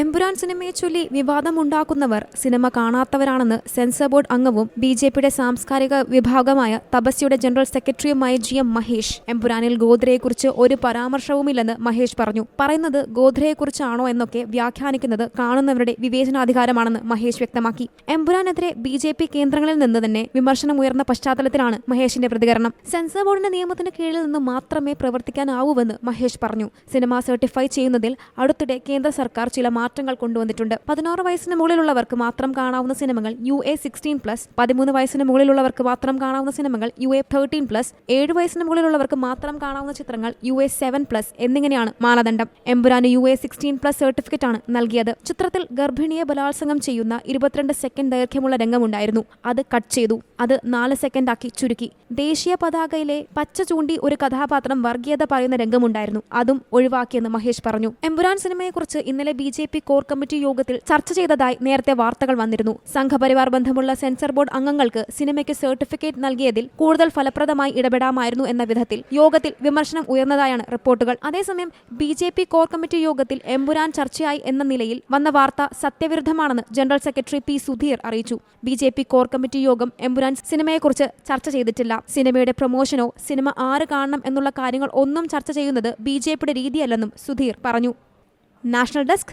എമ്പുരാൻ സിനിമയെ ചൊല്ലി വിവാദമുണ്ടാക്കുന്നവർ സിനിമ കാണാത്തവരാണെന്ന് സെൻസർ ബോർഡ് അംഗവും ബി ജെ പിയുടെ സാംസ്കാരിക വിഭാഗമായ തപസ്യയുടെ ജനറൽ സെക്രട്ടറിയുമായ ജി എം മഹേഷ് എംബുരാനിൽ ഗോദ്രയെക്കുറിച്ച് ഒരു പരാമർശവുമില്ലെന്ന് മഹേഷ് പറഞ്ഞു. പറയുന്നത് ഗോദ്രയെക്കുറിച്ചാണോ എന്നൊക്കെ വ്യാഖ്യാനിക്കുന്നത് കാണുന്നവരുടെ വിവേചനാധികാരമാണെന്ന് മഹേഷ് വ്യക്തമാക്കി. എംബുരാനെതിരെ ബി ജെ പി കേന്ദ്രങ്ങളിൽ നിന്ന് തന്നെ വിമർശനം ഉയർന്ന പശ്ചാത്തലത്തിലാണ് മഹേഷിന്റെ പ്രതികരണം. സെൻസർ ബോർഡിന്റെ നിയമത്തിന് കീഴിൽ നിന്ന് മാത്രമേ പ്രവർത്തിക്കാനാവൂവെന്ന് മഹേഷ് പറഞ്ഞു. സിനിമ സർട്ടിഫൈ ചെയ്യുന്നതിൽ അടുത്തിടെ കേന്ദ്ര സർക്കാർ ചില മാറ്റങ്ങൾ കൊണ്ടുവന്നിട്ടുണ്ട്. പതിനാറ് വയസ്സിന് മുകളിലുള്ളവർക്ക് മാത്രം കാണാവുന്ന സിനിമകൾ യു എ സിക്സ്റ്റീൻ പ്ലസ് പതിമൂന്ന് വയസ്സിന് മുകളിലുള്ളവർക്ക് മാത്രം കാണാവുന്ന സിനിമകൾ യു എ തേർട്ടീൻ പ്ലസ് ഏഴ് വയസ്സിന് മുകളിലുള്ളവർക്ക് മാത്രം കാണാവുന്ന ചിത്രങ്ങൾ യു എ സെവൻ പ്ലസ് എന്നിങ്ങനെയാണ് മാനദണ്ഡം. Empuraan U A sixteen plus certificate ആണ് നൽകിയത്. ചിത്രത്തിൽ ഗർഭിണിയെ ബലാത്സംഗം ചെയ്യുന്ന ഇരുപത്തിരണ്ട് സെക്കൻഡ് ദൈർഘ്യമുള്ള രംഗമുണ്ടായിരുന്നു. അത് കട്ട് ചെയ്തു. അത് നാല് സെക്കൻഡാക്കി ചുരുക്കി. ദേശീയ പതാകയിലെ പച്ച ചൂണ്ടി ഒരു കഥാപാത്രം വർഗീയത പറയുന്ന രംഗമുണ്ടായിരുന്നു. അതും ഒഴിവാക്കിയെന്ന് മഹേഷ് പറഞ്ഞു. എമ്പുരാൻ സിനിമയെക്കുറിച്ച് ഇന്നലെ B J P core committee യോഗത്തിൽ ചർച്ച ചെയ്തതായി നേരത്തെ വാർത്തകൾ വന്നിരുന്നു. സംഘപരിവാർ ബന്ധമുള്ള സെൻസർ ബോർഡ് അംഗങ്ങൾക്ക് സിനിമയ്ക്ക് സർട്ടിഫിക്കറ്റ് നൽകിയതിൽ കൂടുതൽ ഫലപ്രദമായി ഇടപെടാമായിരുന്നു എന്ന വിധത്തിൽ യോഗത്തിൽ വിമർശനം ഉയർന്നതായാണ് റിപ്പോർട്ടുകൾ. അതേസമയം B J P core committee യോഗത്തിൽ എമ്പുരാൻ ചർച്ചയായി എന്ന നിലയിൽ വന്ന വാർത്ത സത്യവിരുദ്ധമാണെന്ന് ജനറൽ സെക്രട്ടറി പി സുധീർ അറിയിച്ചു. B J P core committee യോഗം എമ്പുരാൻ സിനിമയെക്കുറിച്ച് ചർച്ച ചെയ്തിട്ടില്ല. സിനിമയുടെ പ്രൊമോഷനോ സിനിമ ആര് കാണണം എന്നുള്ള കാര്യങ്ങൾ ഒന്നും ചർച്ച ചെയ്യുന്നത് ബി ജെ പിയുടെ രീതിയല്ലെന്നും സുധീർ പറഞ്ഞു. National desk